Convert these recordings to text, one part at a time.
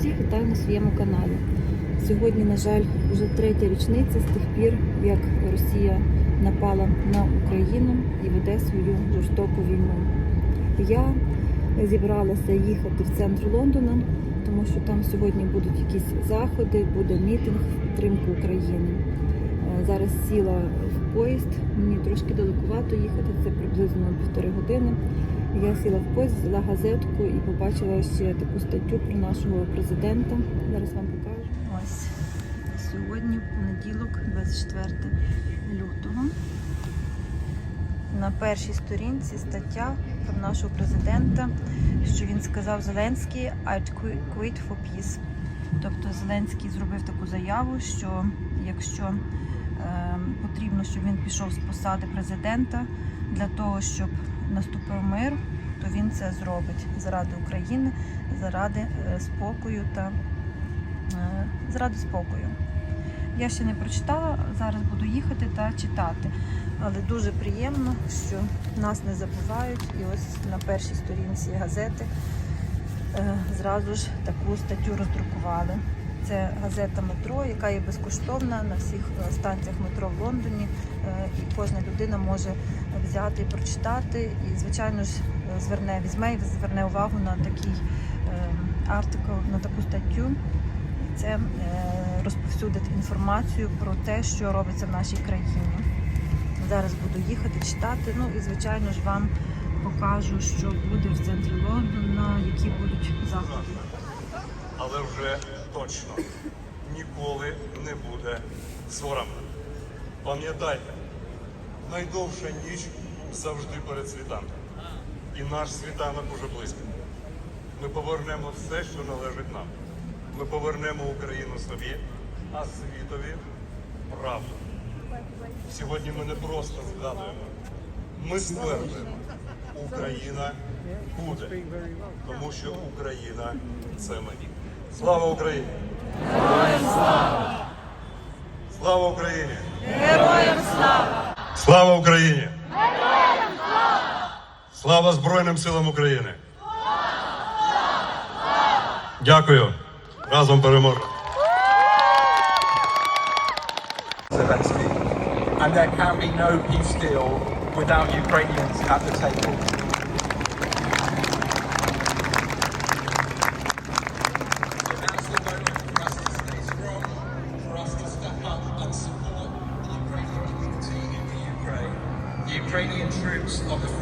Всіх вітаю на своєму каналі. Сьогодні, на жаль, вже третя річниця з тих пір, як Росія напала на Україну і веде свою жорстоку війну. Я зібралася їхати в центр Лондона, тому що там сьогодні будуть якісь заходи, буде мітинг в підтримку України. Е, Зараз сіла в поїзд, мені трошки далекувато їхати, це приблизно півтори години. Я сіла в поїзд, взяла газетку і побачила ще таку статтю про нашого президента. Зараз вам покажу. Ось сьогодні, понеділок, 24 лютого. На першій сторінці стаття про нашого президента, що він сказав Зеленський I'd quit for peace. Тобто Зеленський зробив таку заяву, що якщо е, потрібно, щоб він пішов з посади президента для того, щоб наступив мир, то він це зробить заради України, заради е, спокою та е, заради спокою. Я ще не прочитала, зараз буду їхати та читати. Але дуже приємно, що нас не забувають. І ось на першій сторінці газети е, зразу ж таку статтю роздрукували. Це газета метро, яка є безкоштовна на всіх станціях метро в Лондоні. Е, І кожна людина може взяти і прочитати. І, звичайно ж, е, зверне візьме і зверне увагу на такий е, артикл, на таку статтю. Це е, розповсюдить інформацію про те, що робиться в нашій країні. Зараз буду їхати читати. Ну і звичайно ж вам покажу, що буде в центрі Лондона, які будуть заходи. але вже точно ніколи не буде соромно. Пам'ятайте, найдовша ніч завжди перед світанком. І наш світанок уже близько. Ми повернемо все, що належить нам. Ми повернемо Україну собі, а світові правду. Сьогодні ми не просто згадуємо. Ми стверджуємо, Україна буде, тому що Україна це ми. Слава Україні! Слава! Слава Україні! Героям слава! Слава Україні! Героям слава! Слава Збройним силам України! Дякую! Разом переможемо! Zelensky. And there can be no peace deal without Ukrainians at the table.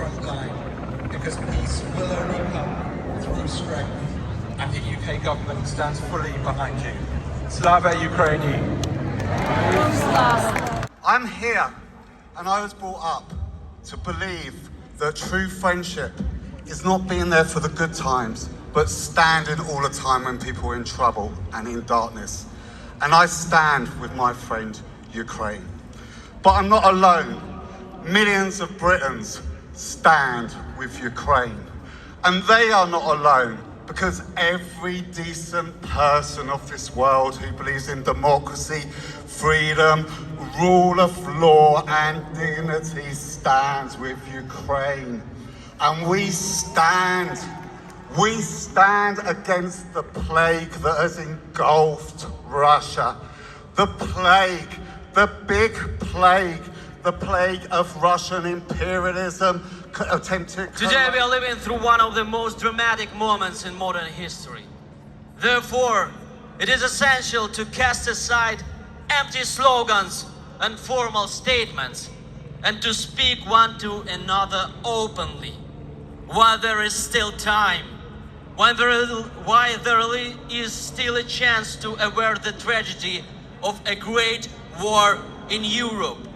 Front line, because peace will only come through strength, and the UK government stands fully behind you. Slava Ukraini! I'm here, and I was brought up to believe that true friendship is not being there for the good times, but standing all the time when people are in trouble and in darkness. And I stand with my friend Ukraine. But I'm not alone. Millions of Britons stand with Ukraine. And they are not alone because every decent person of this world who believes in democracy, freedom, rule of law, and dignity stands with Ukraine. And we stand, we stand against the plague that has engulfed Russia. The plague, the big plague, the plague of Russian imperialism, attempted. Today we are living through one of the most dramatic moments in modern history. Therefore, it is essential to cast aside empty slogans and formal statements and to speak one to another openly while there is still time. While there, is, while there is still a chance to avert the tragedy of a great war in Europe,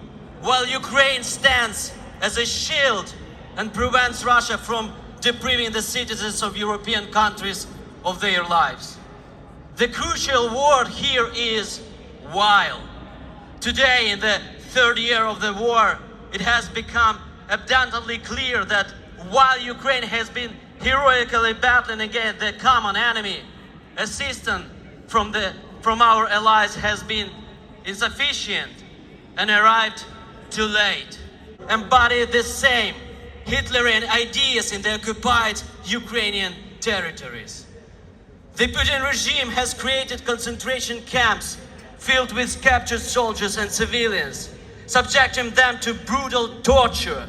while Ukraine stands as a shield and prevents Russia from depriving the citizens of European countries of their lives. The crucial word here is while. Today, in the third year of the war, it has become abundantly clear that while Ukraine has been heroically battling against the common enemy, assistance from, the, from our allies has been insufficient and arrived too late. Embody the same Hitlerian ideas in the occupied Ukrainian territories. The Putin regime has created concentration camps filled with captured soldiers and civilians, subjecting them to brutal torture.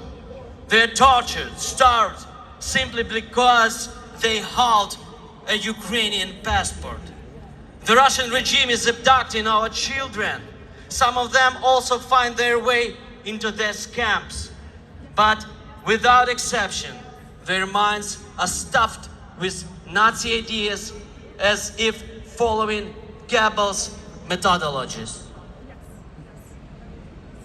They're tortured, starved, simply because they hold a Ukrainian passport. The Russian regime is abducting our children. Some of them also find their way into these camps. But without exception, their minds are stuffed with Nazi ideas as if following Goebbels' methodologies.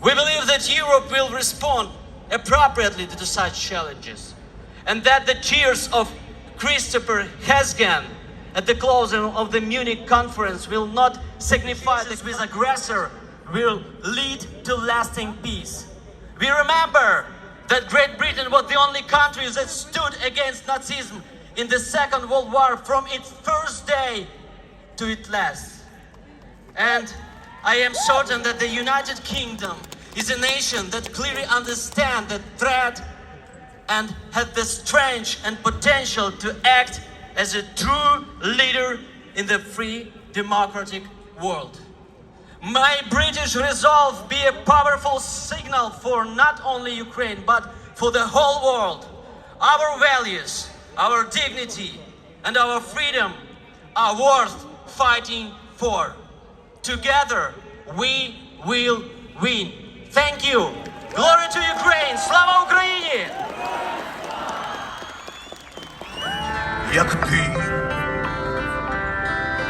We believe that Europe will respond appropriately to such challenges, and that the tears of Christopher Hesgen at the closing of the Munich conference will not signify that with aggressor will lead to lasting peace. We remember that Great Britain was the only country that stood against Nazism in the Second World War from its first day to its last. And I am certain that the United Kingdom is a nation that clearly understands the threat and has the strength and potential to act as a true leader in the free democratic world. May British resolve be a powerful signal for not only Ukraine but for the whole world. Our values, our dignity, and our freedom are worth fighting for. Together we will win. Thank you. Glory to Ukraine! Слава Україні! як ти,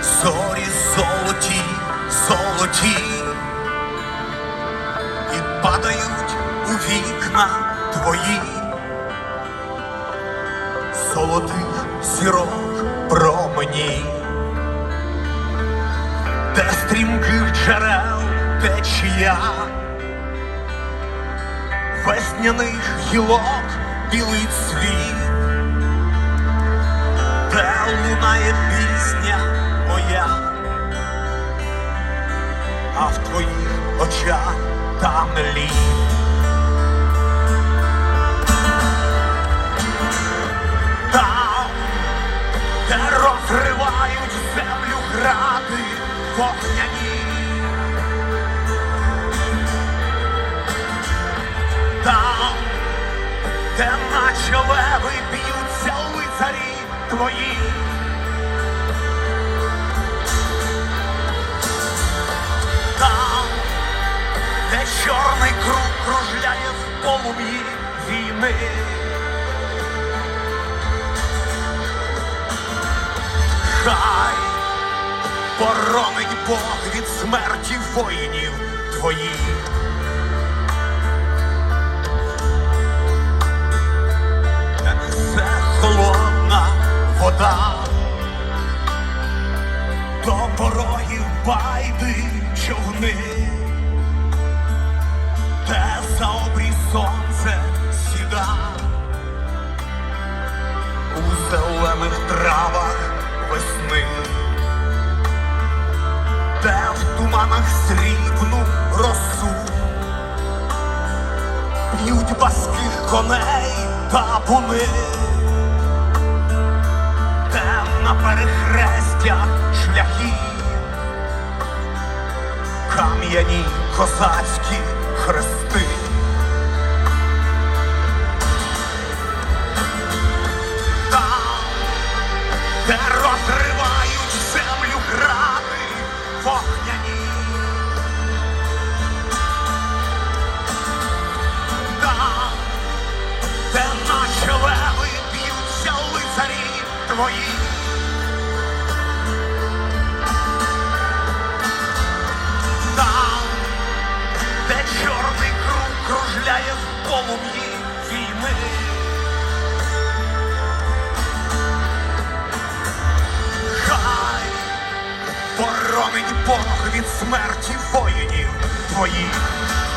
зорі золоті, Золоті, і падають у вікна твої, золотих зірок промені, де стрімких джерел течія, весняних гілок білий цвіт. Де лунає пісня моя, а в твоїх очах там лід. Там, де розривають землю гради вогняні. Там, де наче леви б'ються лицарі твої. Чорний круг кружляє в полум'ї війни. Хай боронить Бог від смерті воїнів твоїх. Несе холодна вода, до порогів байди човни, туманах срібну росу. Б'ють баских коней табуни, де на перехрестях шляхів, кам'яні козацькі хрести. Кружляє в полум'ї війни. Хай боронить Бог від смерті воїнів твоїх.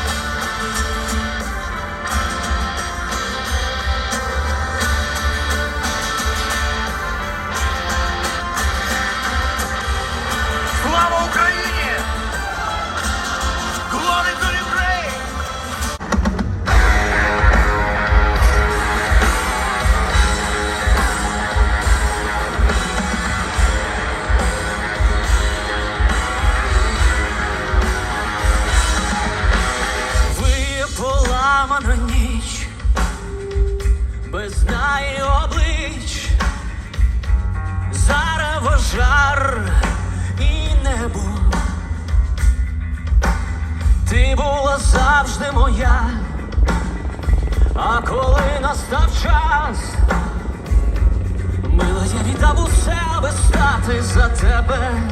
Стати за тебе.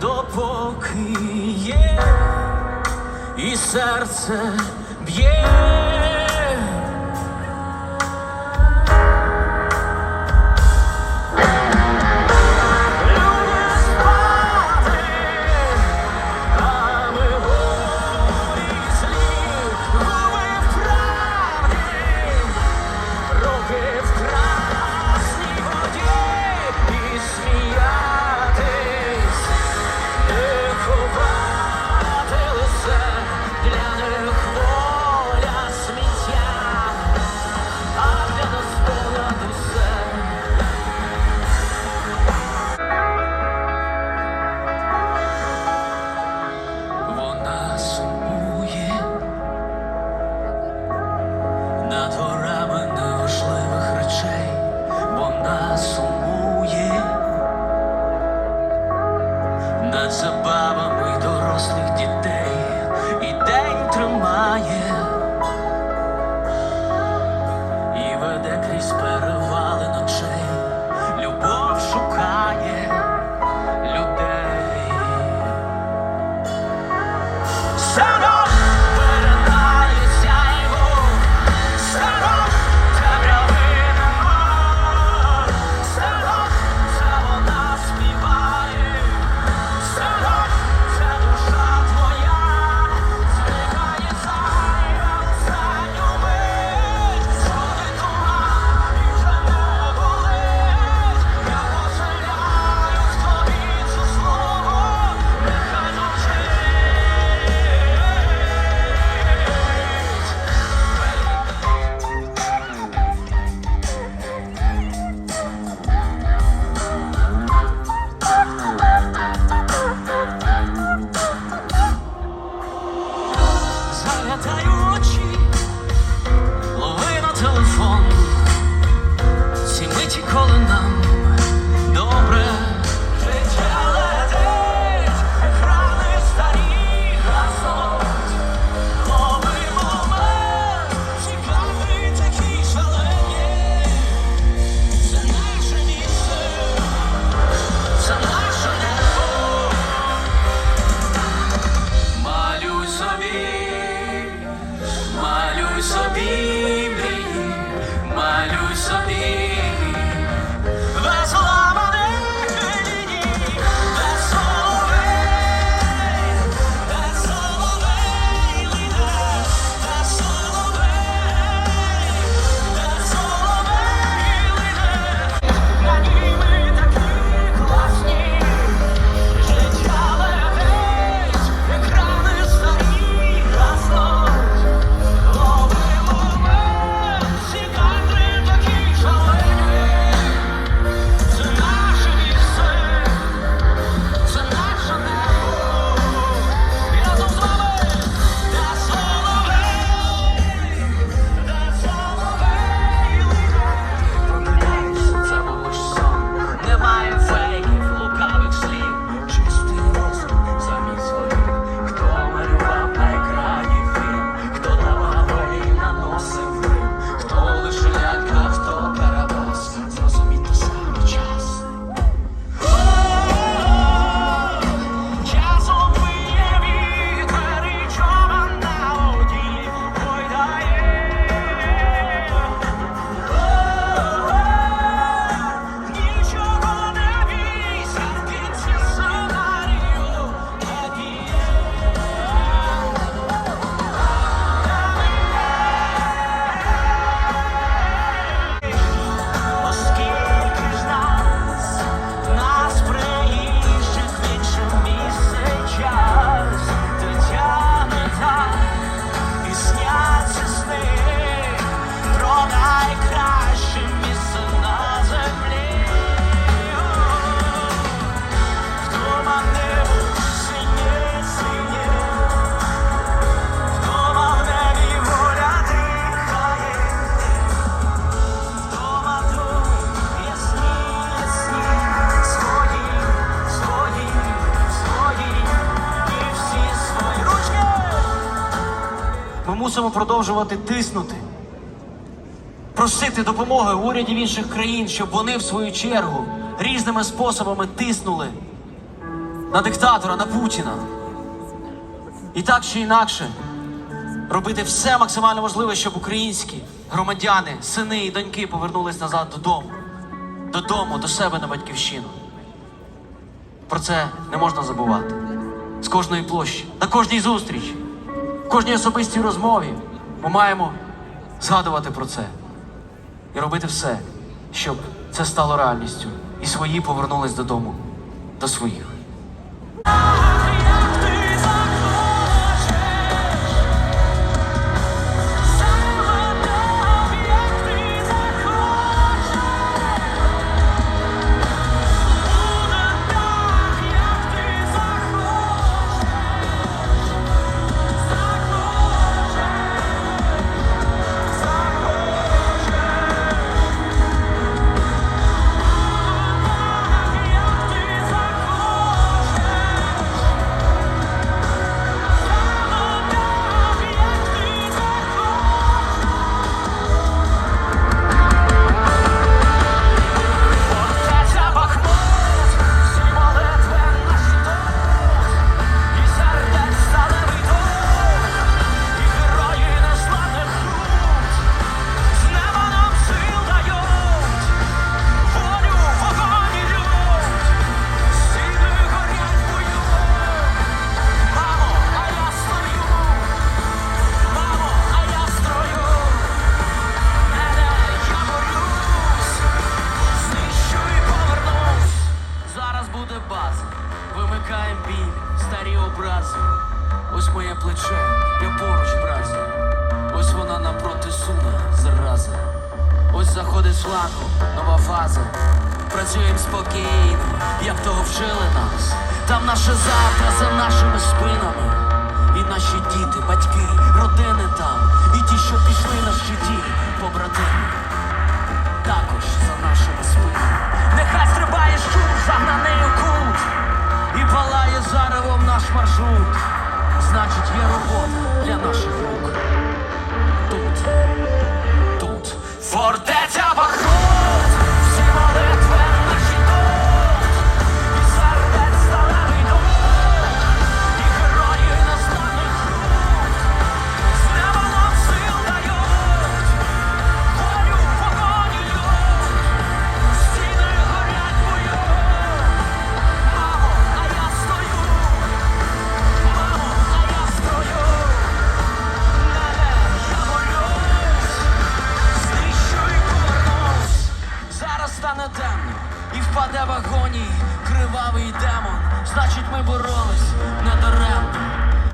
Допоки є, і серце б'є. Продовжувати тиснути, просити допомоги урядів інших країн, щоб вони, в свою чергу, різними способами тиснули на диктатора, на Путіна. І так чи інакше робити все максимально можливе, щоб українські громадяни, сини і доньки повернулись назад додому, додому, до себе на батьківщину. Про це не можна забувати. З кожної площі, на кожній зустрічі, кожній особистій розмові ми маємо згадувати про це і робити все, щоб це стало реальністю, і свої повернулись додому, до своїх. Заходить нова фаза. Працюємо спокійно, як того вчили нас. Там наше завтра за нашими спинами. І наші діти, батьки, родини там. І ті, що пішли на щиті, побратими також за нашими спинами. Нехай стрибає щур, загнаний у кут, і палає заревом наш маршрут. Значить, є робота для наших рук. Тут, фортеця Бахмут,